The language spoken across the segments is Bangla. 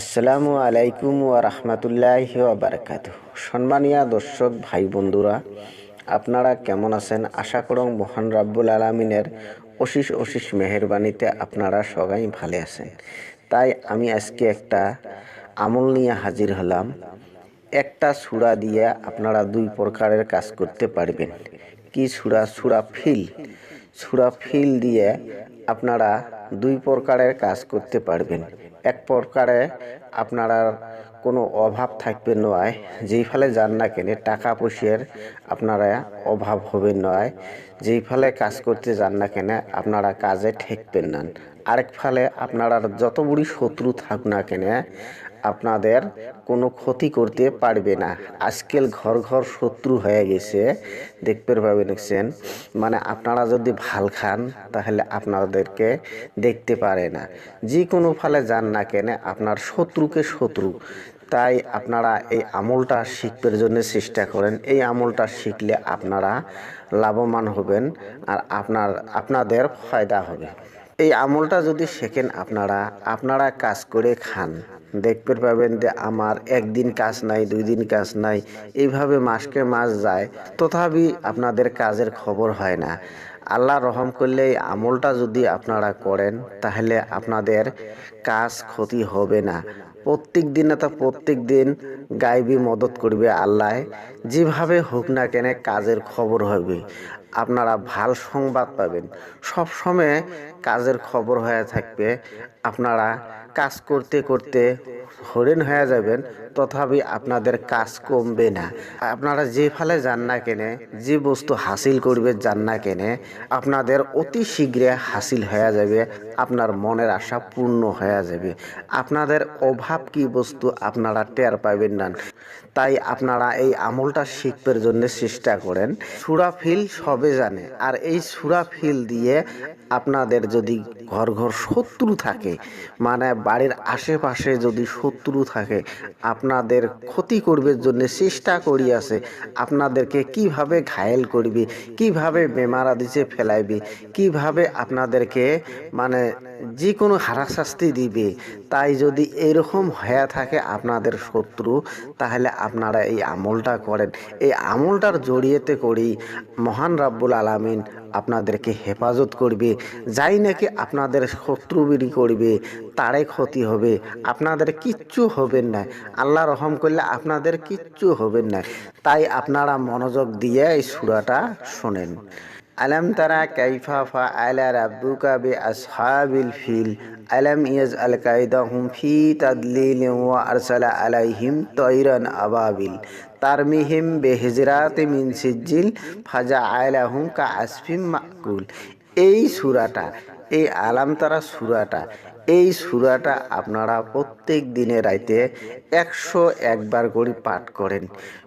আসসালামু আলাইকুম ওয়া রাহমাতুল্লাহি ওয়া বারাকাতুহু। সম্মানীয় দর্শক, ভাই বন্ধুরা, আপনারা কেমন আছেন? আশা করং মহান রাব্বুল আলামিনের অশিস অশিস মেহেরবানিতে আপনারা সবাই ভালো আছেন। তাই আমি আজকে একটা আমল নিয়ে হাজির হলাম। একটা সুরা দিয়ে আপনারা দুই প্রকারের কাজ করতে পারবেন। কি সুরা? সুরা ফিল। সুরা ফিল দিয়ে আপনারা দুই প্রকারের কাজ করতে পারবেন। এক প্রকারে আপনারা কোনো অভাব থাকবে নয়, যেই ফলে যান না কেনে, টাকা পয়সার আপনারা অভাব হবে নয়, যেই ফলে কাজ করতে যান না কেনে, আপনারা কাজে ঠেকবেন না। আরেক ফলে আপনারা যত বড়ি শত্রু থাক না কেনে, আপনাদের কোনো ক্ষতি করতে পারবে না। আজকাল ঘর ঘর শত্রু হয়ে গেছে, দেখতে পাবেন দেখছেন? মানে আপনারা যদি ভালো খান, তাহলে আপনাদেরকে দেখতে পারে না। যে কোনো ফালে যান না কেনে, আপনার শত্রুকে শত্রু। তাই আপনারা এই আমলটা শিখবার জন্য চেষ্টা করেন। এই আমলটা শিখলে আপনারা লাভবান হবেন আর আপনার, আপনাদের ফায়দা হবে। এই আমলটা যদি শেখেন আপনারা আপনারা কাজ করে খান। দেখতে পাবেন যে আমার একদিন কাজ নাই, দুই দিন কাজ নাই, এইভাবে মাসকে মাস যায়, তথাপি আপনাদের কাজের খবর হয় না। আল্লাহ রহম করলে এই আমলটা যদি আপনারা করেন, তাহলে আপনাদের কাজ ক্ষতি হবে না। প্রত্যেক দিনে তো প্রত্যেক দিন গাইবি মদত করবে আল্লাহ। যেভাবে হোক না কেন কাজের খবর হবে। আপনারা ভালো সংবাদ পাবেন। সব সময় কাজের খবর হয়ে থাকবে। আপনারা কাজ করতে করতে হরিণ হয়ে যাবেন, তথাপি আপনাদের কাজ কমবে না। আপনারা যে ফলে যান না কেনে, যে বস্তু হাসিল করবে যান না কেনে, আপনাদের অতি শীঘ্রে হাসিল হয়ে যাবে, আপনার মনের আশা পূর্ণ হয়ে যাবে। আপনাদের অভাব কি বস্তু আপনারা টের পাবেন না। তাই আপনারা এই আমলটা শিখবার জন্য চেষ্টা করেন। সুরাফিল সবে জানে। আর এই সুরাফিল দিয়ে আপনাদের যদি ঘর ঘর শত্রু থাকে মানে বাড়ির আশেপাশে যদি শত্রু থাকে, আপনাদের ক্ষতি করবে জন্য চেষ্টা করি আছে, আপনাদেরকে কীভাবে ঘায়েল করবে, কীভাবে বেমারা দিছে ফেলাইবে, কীভাবে আপনাদেরকে মানে যে কোনো হারাশাস্তি দিবে, তাই যদি এরকম হয়ে থাকে আপনাদের শত্রু, তাহলে আপনারা এই আমলটা করেন। এই আমলটার জড়িয়েতে করি মহান রাব্বুল আলামিন আপনাদেরকে হেফাজত করবে। যাই নাকি আপনাদের শত্রুবিরি করবে তারে ক্ষতি হবে। আপনাদের কিচ্ছু হবেন না। আল্লাহ রহম করলে আপনাদের কিচ্ছু হবেন না। তাই আপনারা মনোযোগ দিয়ে এই সুরাটা শোনেন। আলম তারা কাইফা ফা আলা রাব্বুকা বি আসহাবিল ফিল আলম ইয়াজ আল কায়দাহুম ফি তাদলিল ওয়া আরসালা আলাইহিম তৈরান আবাবিল তারমিহিম বিহিজরাত মিন সিজ্জিল ফাজা আলাহুম কা আসফিম মাকুল এই সুরাটা, এই আলাম তারা সুরাটা এই সুরাটা আপনারা প্রত্যেক দিনে রাইতে একশো একবার করে পাঠ করেন।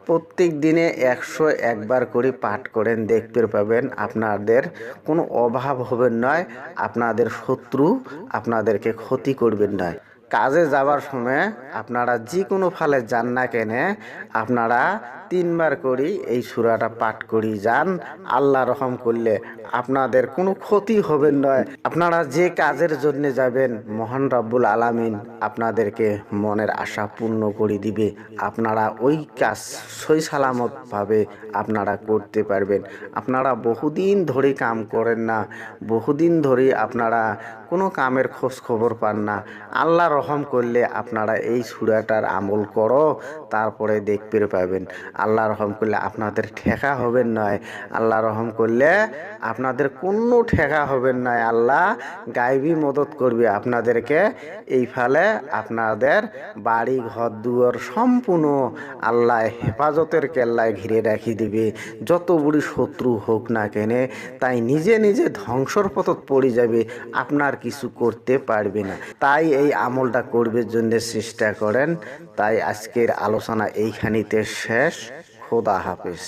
প্রত্যেক দিনে একশো একবার করে পাঠ করেন, দেখতে পাবেন আপনাদের কোনো অভাব হবে নয়, আপনাদের শত্রু আপনাদেরকে ক্ষতি করবেন নয়। কাজে যাবার সময় আপনারা যে কোনো ফালে যান না কেনে, আপনারা তিনবার করি, এই সুরাটা পাঠ করি, যান, আল্লাহ রহম করলে আপনাদের কোনো ক্ষতি হবে নয় আপনারা যে কাজের জন্য যাবেন, মহান রব্বুল আলামিন আপনাদেরকে মনের আশা পূর্ণ করে দিবে। আপনারা ওই কাজ সই সালামতভাবে আপনারা করতে পারবেন। আপনারা বহুদিন ধরে কাম করেন না, বহুদিন ধরে আপনারা কোনো কামের খোঁজ খবর পান না। আল্লাহ রহম করলে আপনারা এই সুরাটার আমল করো, তারপরে দেখতে পাবেন। আল্লাহ রহম করলে আপনাদের ঠেকা হবেন নয়। আল্লাহ রহম করলে আপনাদের কোনো ঠেকা হবেন নয়। আল্লাহ গাইবি মদত করবে আপনাদেরকে। এই ফলে আপনাদের বাড়ি ঘর দুয়ার সম্পূর্ণ আল্লাহ হেফাজতের কেল্লায় ঘিরে রাখি দিবে। যত বুড়ি শত্রু হোক না কেনে, তাই নিজে নিজে ধ্বংসর পথত পড়ে যাবে, আপনার কিছু করতে পারবে না। তাই এই আমলটা করবে জন্য চেষ্টা করেন। তাই আজকের আলোচনা এইখানিতে শেষ। খোদা হাফেজ।